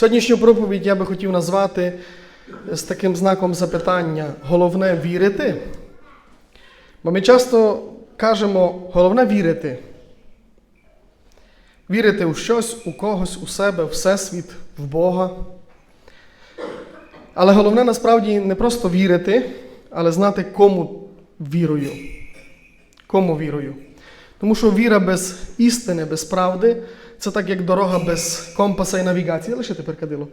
Сьогоднішню проповідь я би хотів назвати з таким знаком запитання: головне вірити. Бо ми часто кажемо, головне вірити. Вірити у щось, у когось, у себе, всесвіт, в Бога. Але головне насправді не просто вірити, але знати, кому вірую. Кому вірую. Тому що віра без істини, без правди це так, як дорога без компаса і навігації. Лише тепер кадило.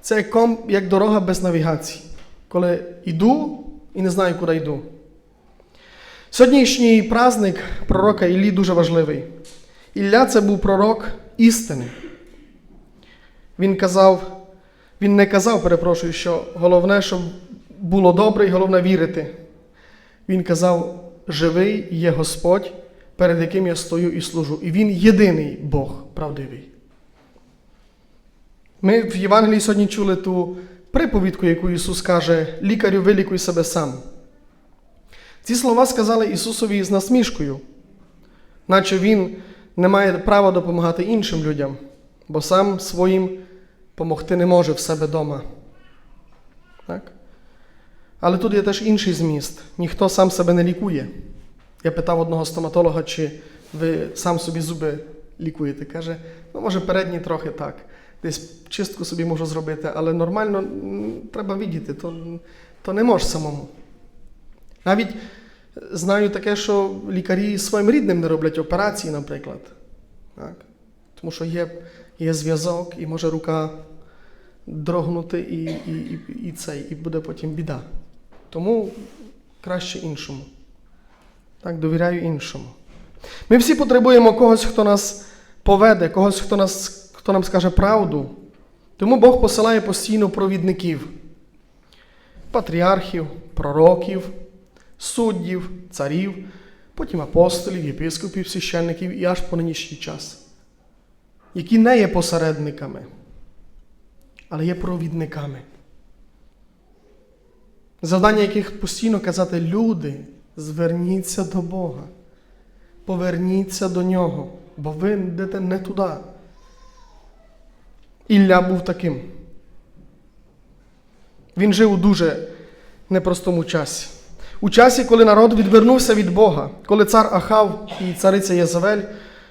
Це як, дорога без навігації. Коли йду і не знаю, куди йду. Сьогоднішній праздник пророка Іллі дуже важливий. Ілля це був пророк істини. Він казав, він не казав, перепрошую, що головне, щоб було добре і головне вірити. Він казав, живий є Господь, перед яким я стою і служу. І Він єдиний Бог правдивий. Ми в Євангелії сьогодні чули ту приповідку, яку Ісус каже, лікарю, вилікуй себе сам. Ці слова сказали Ісусові з насмішкою, наче Він не має права допомагати іншим людям, бо сам своїм помогти не може в себе вдома. Так? Але тут є теж інший зміст. Ніхто сам себе не лікує. Я питав одного стоматолога, чи ви сам собі зуби лікуєте. Каже, ну може передні трохи так. Десь чистку собі можу зробити, але нормально треба віддіти, то, то не можеш самому. Навіть знаю таке, що лікарі своїм рідним не роблять операції, наприклад. Так? Тому що є, є зв'язок, і може рука дрогнути, і, і, і, і, цей, і буде потім біда. Тому краще іншому. Так, довіряю іншому. Ми всі потребуємо когось, хто нас поведе, когось, хто, нас, хто нам скаже правду. Тому Бог посилає постійно провідників, патріархів, пророків, суддів, царів, потім апостолів, єпископів, священників і аж по нинішній час, які не є посередниками, але є провідниками. Завдання яких постійно казати люди, зверніться до Бога, поверніться до Нього, бо ви йдете не туди. Ілля був таким. Він жив у дуже непростому часі. У часі, коли народ відвернувся від Бога, коли цар Ахав і цариця Єзавель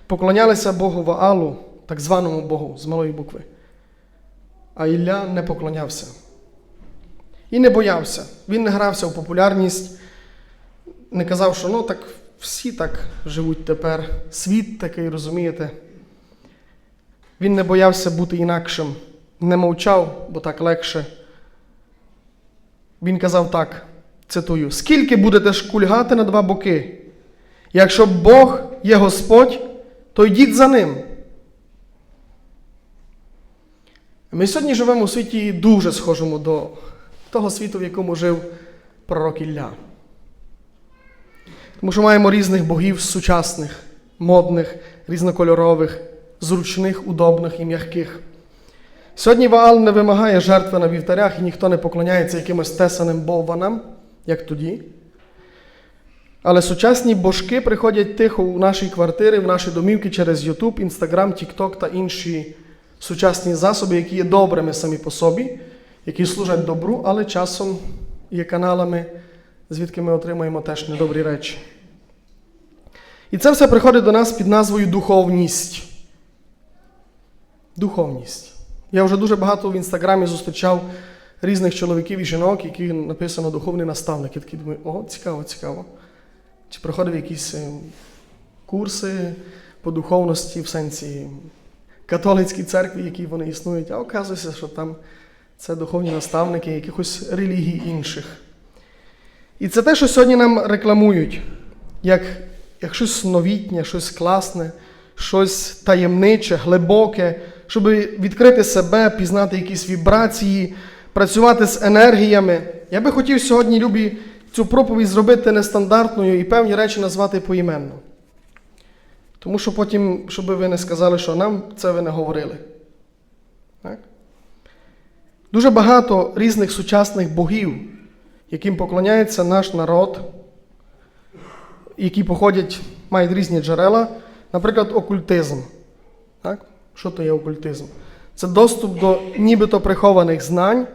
поклонялися Богу Ваалу, так званому Богу з малої букви. А Ілля не поклонявся. І не боявся. Він не грався в популярність, не казав, що ну так всі так живуть тепер, світ такий, розумієте. Він не боявся бути інакшим, не мовчав, бо так легше. Він казав так, цитую: скільки будете шкульгати на два боки? Якщо Бог є Господь, то йдіть за ним. Ми сьогодні живемо у світі дуже схожому до того світу, в якому жив пророк Ілля. Тому що маємо різних богів сучасних, модних, різнокольорових, зручних, удобних і м'яких. Сьогодні Ваал не вимагає жертви на вівтарях і ніхто не поклоняється якимось тесаним бовванам, як тоді. Але сучасні божки приходять тихо у наші квартири, в наші домівки через YouTube, Instagram, TikTok та інші сучасні засоби, які є добрими самі по собі, які служать добру, але часом є каналами, звідки ми отримуємо теж недобрі речі. І це все приходить до нас під назвою духовність. Духовність. Я вже дуже багато в інстаграмі зустрічав різних чоловіків і жінок, які написано духовний наставник. Я такий думаю, о, цікаво, цікаво. Чи проходив якісь е, курси по духовності в сенсі католицькій церкві, які вони існують, а оказується, що там це духовні наставники якихось релігій інших. І це те, що сьогодні нам рекламують, як, як щось новітнє, щось класне, щось таємниче, глибоке, щоб відкрити себе, пізнати якісь вібрації, працювати з енергіями. Я би хотів сьогодні, любі, цю проповідь зробити нестандартною і певні речі назвати поіменно. Тому що потім, щоб ви не сказали, що нам це ви не говорили. Так? Дуже багато різних сучасних богів, яким поклоняється наш народ, які походять, мають різні джерела, наприклад, окультизм. Так? Що то є окультизм? Це доступ до нібито прихованих знань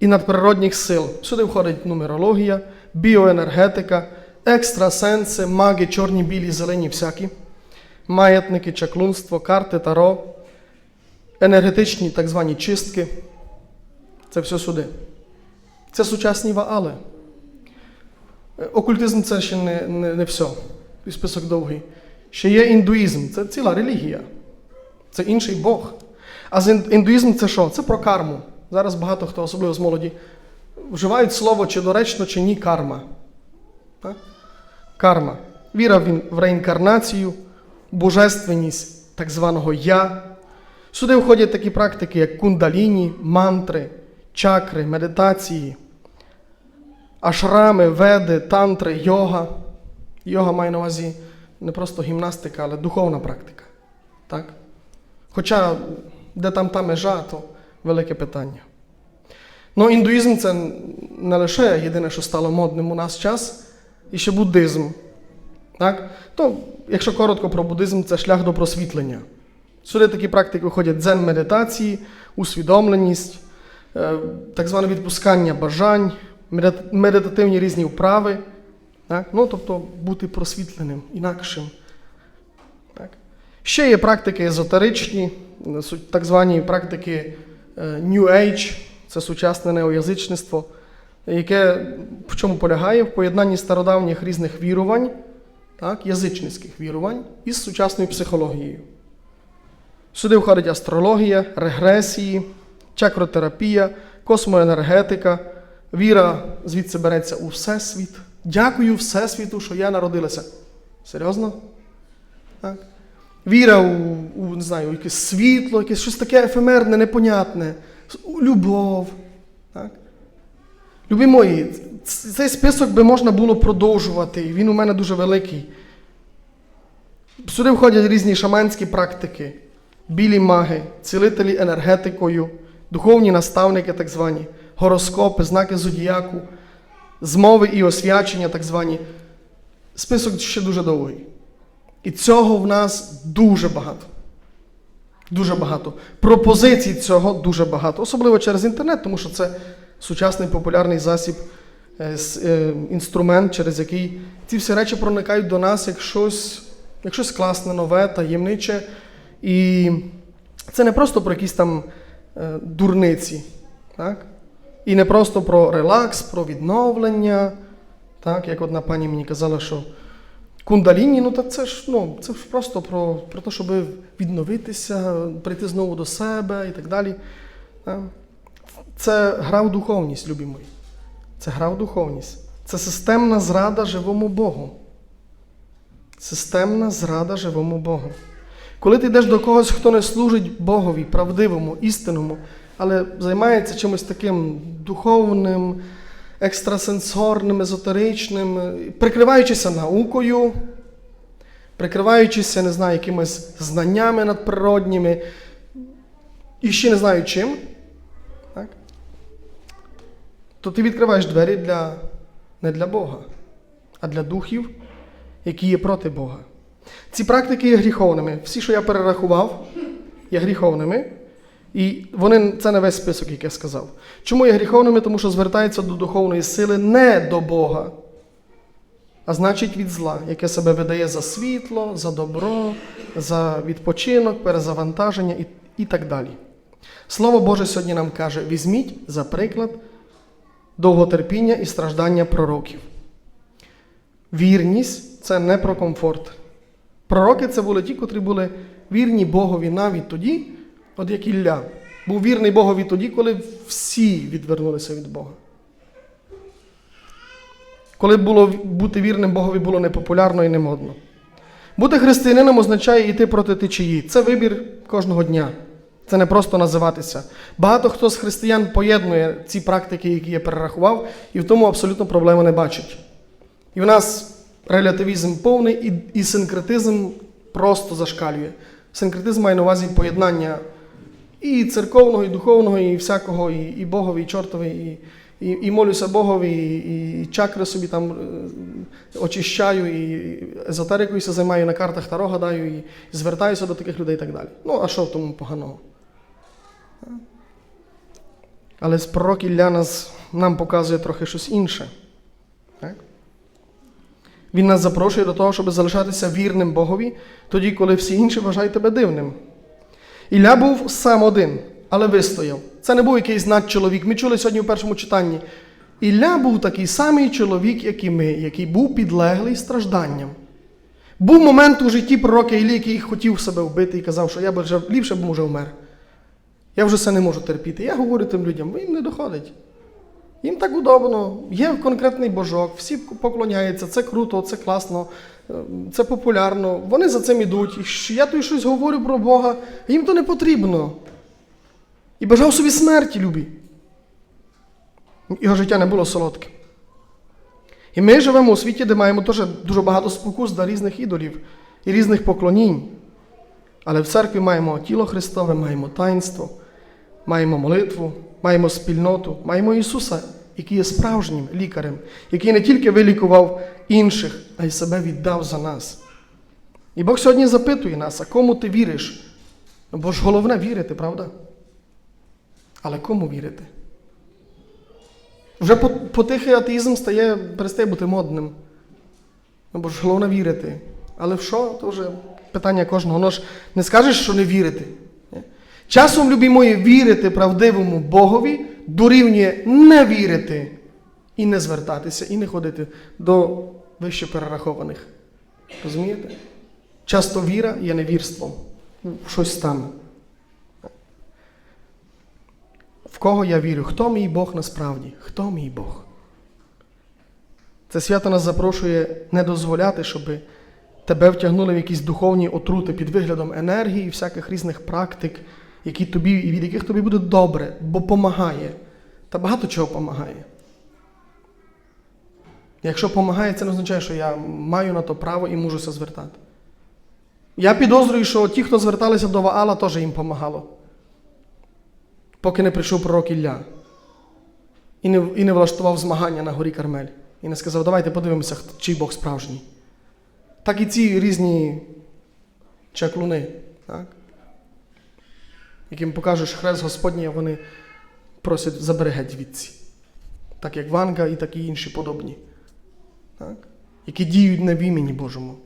і надприродних сил. Сюди входить нумерологія, біоенергетика, екстрасенси, маги, чорні, білі, зелені, всякі, маятники, чаклунство, карти, таро, енергетичні так звані чистки. Це все сюди. Це сучасні ваали. Е, Окультизм це ще не, не, не все. Список довгий. Ще є індуїзм, це ціла релігія. Це інший Бог. А індуїзм це що? Це про карму. Зараз багато хто, особливо з молоді, вживають слово чи доречно, чи ні карма. Так? Карма. Віра в реінкарнацію, божественність так званого Я. Сюди входять такі практики, як кундаліні, мантри, чакри, медитації, ашрами, веди, тантри, йога. Йога має на увазі не просто гімнастика, але духовна практика. Так? Хоча де там та межа, то велике питання. Ну, індуїзм це не лише єдине, що стало модним у нас час, і ще буддизм. Так? То, якщо коротко про буддизм, це шлях до просвітлення. Сюди такі практики входять дзен медитації, усвідомленість, е, так зване відпускання бажань, медитативні різні вправи. Так? Ну, тобто бути просвітленим, інакшим. Так? Ще є практики езотеричні, так звані практики е, New Age, це сучасне неоязичництво, яке в чому полягає? В поєднанні стародавніх різних вірувань, так, язичницьких вірувань із сучасною психологією. Сюди входить астрологія, регресії, чакротерапія, космоенергетика, віра звідси береться у Всесвіт. Дякую Всесвіту, що я народилася. Серйозно? Так? Віра у, у не знаю, якесь світло, якесь щось таке ефемерне, непонятне, любов. Так? Любі мої, цей список би можна було продовжувати, він у мене дуже великий. Сюди входять різні шаманські практики, білі маги, цілителі енергетикою, духовні наставники, так звані, гороскопи, знаки зодіаку, змови і освячення, так звані. Список ще дуже довгий. І цього в нас дуже багато. Дуже багато. Пропозицій цього дуже багато. Особливо через інтернет, тому що це сучасний популярний засіб, е, е, інструмент, через який ці всі речі проникають до нас як щось, як щось класне, нове, таємниче. І це не просто про якісь там е, дурниці. Так? І не просто про релакс, про відновлення. Так? Як одна пані мені казала, що Кундаліні, ну так це ж ну, це ж просто про, про те, щоб відновитися, прийти знову до себе і так далі. Е, Це гра в духовність, любі мої. Це гра в духовність. Це системна зрада живому Богу. Системна зрада живому Богу. Коли ти йдеш до когось, хто не служить Богові, правдивому, істинному, але займається чимось таким духовним, екстрасенсорним, езотеричним, прикриваючися наукою, прикриваючися, не знаю, якимись знаннями надприродніми, і ще не знаю чим, так? то ти відкриваєш двері для, не для Бога, а для духів, які є проти Бога. Ці практики є гріховними. Всі, що я перерахував, є гріховними. І вони це не весь список, як я сказав. Чому є гріховними? Тому що звертаються до духовної сили не до Бога, а значить від зла, яке себе видає за світло, за добро, за відпочинок, перезавантаження і, і так далі. Слово Боже сьогодні нам каже: візьміть за приклад довготерпіння і страждання пророків. Вірність це не про комфорт. Пророки це були ті, котрі були вірні Богові навіть тоді, от як Ілля. Був вірний Богові тоді, коли всі відвернулися від Бога. Коли було бути вірним Богові було непопулярно і немодно. Бути християнином означає йти проти течії. Це вибір кожного дня. Це не просто називатися. Багато хто з християн поєднує ці практики, які я перерахував, і в тому абсолютно проблеми не бачить. І в нас релятивізм повний, і, і синкретизм просто зашкалює. Синкретизм має на увазі поєднання і церковного, і духовного, і всякого, і, і Богові, і чортові, і, і, і молюся Богові, і, і чакри собі там е, очищаю, і езотерикою займаю на картах Таро гадаю, і звертаюся до таких людей і так далі. Ну, а що в тому поганого? Але пророк Ілля нас, нам показує трохи щось інше. Так? Він нас запрошує до того, щоб залишатися вірним Богові, тоді, коли всі інші вважають тебе дивним. Ілля був сам один, але вистояв. Це не був якийсь надчоловік. Ми чули сьогодні у першому читанні. Ілля був такий самий чоловік, як і ми, який був підлеглий стражданням. Був момент у житті пророка Іллі, який хотів себе вбити і казав, що я б вже ліпше б може вмер. Я вже це не можу терпіти. Я говорю тим людям, їм не доходить. Їм так удобно, є конкретний божок, всі поклоняються, це круто, це класно, це популярно. Вони за цим ідуть. Я тут щось говорю про Бога, їм то не потрібно. І бажав собі смерті любі. Його життя не було солодким. І ми живемо у світі, де маємо теж дуже багато спокус до різних ідолів і різних поклонінь. Але в церкві маємо тіло Христове, маємо таїнство, маємо молитву, маємо спільноту, маємо Ісуса, який є справжнім лікарем, який не тільки вилікував інших, а й себе віддав за нас. І Бог сьогодні запитує нас, а кому ти віриш? Ну, Бо ж головне вірити, правда? Але кому вірити? Вже потихий атеїзм стає, перестає бути модним. Ну, бо ж головне вірити. Але в що, то вже питання кожного. Воно ж не скажеш, що не вірити. Часом, любі мої, вірити правдивому Богові дорівнює не вірити і не звертатися, і не ходити до вище перерахованих. Розумієте? Часто віра є невірством. Щось там. В кого я вірю? Хто мій Бог насправді? Хто мій Бог? Це свято нас запрошує не дозволяти, щоб тебе втягнули в якісь духовні отрути під виглядом енергії і всяких різних практик, які тобі, і від яких тобі буде добре, бо помагає. Та багато чого помагає. Якщо помагає, це не означає, що я маю на то право і можуся звертати. Я підозрюю, що ті, хто зверталися до Ваала, теж їм помагало. Поки не прийшов пророк Ілля і не, і не влаштував змагання на горі Кармель. І не сказав, давайте подивимося, чий Бог справжній. Так і ці різні чаклуни, так? Яким покажеш хрест Господній, вони просять забери геть звідси. Так як Ванга і такі інші подобні. Так? Які діють не в імені Божому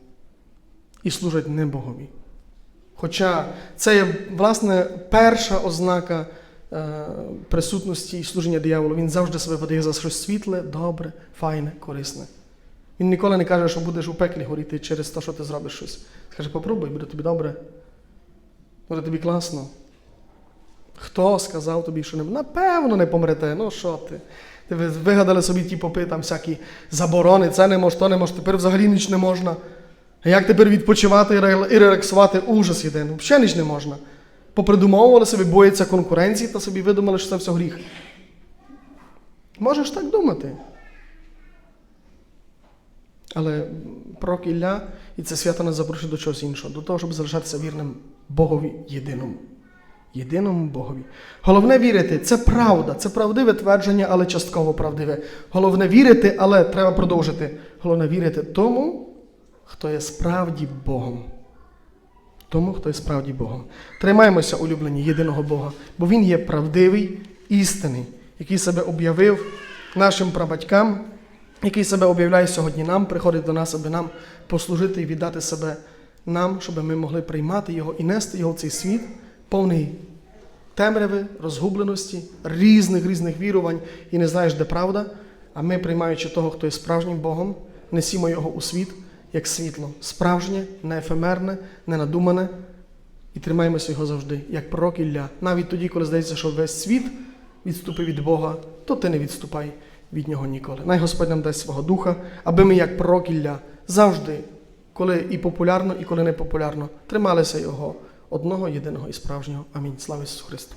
і служать не Богові. Хоча це є, власне, перша ознака е, присутності і служення дияволу. Він завжди себе видає за щось світле, добре, файне, корисне. Він ніколи не каже, що будеш у пеклі горіти через те, що ти зробиш щось. Скаже, попробуй, буде тобі добре. Буде тобі класно. Хто сказав тобі, що не напевно не помрете? Ну що ти? Ти вигадали собі ті попи, там всякі заборони, це не може, то не може, тепер взагалі ніч не можна. Як тепер відпочивати і ре- релаксувати ужас єдиний? Взагалі ніч не можна. Попридумовували собі, бояться конкуренції та собі видумали, що це все гріх. Можеш так думати. Але пророк Ілля і це свято нас запрошує до чогось іншого, до того, щоб залишатися вірним Богові єдиному. Єдиному Богові. Головне вірити, це правда, це правдиве твердження, але частково правдиве. Головне вірити, але треба продовжити. Головне вірити тому, хто є справді Богом. Тому, хто є справді Богом. Тримаємося, улюблені, єдиного Бога, бо Він є правдивий, істинний, який себе об'явив нашим прабатькам, який себе об'являє сьогодні нам, приходить до нас, аби нам послужити і віддати себе нам, щоб ми могли приймати Його і нести Його в цей світ, повний темряви, розгубленості, різних різних вірувань і не знаєш, де правда. А ми, приймаючи того, хто є справжнім Богом, несімо його у світ як світло, справжнє, не ефемерне, не надумане, і тримаємося його завжди, як пророк Ілля. Навіть тоді, коли здається, що весь світ відступив від Бога, то ти не відступай від нього ніколи. Най Господь нам дасть свого духа, аби ми, як пророк Ілля, завжди, коли і популярно, і коли не популярно, трималися його одного єдиного і справжнього. Амінь. Слава Ісусу Христу!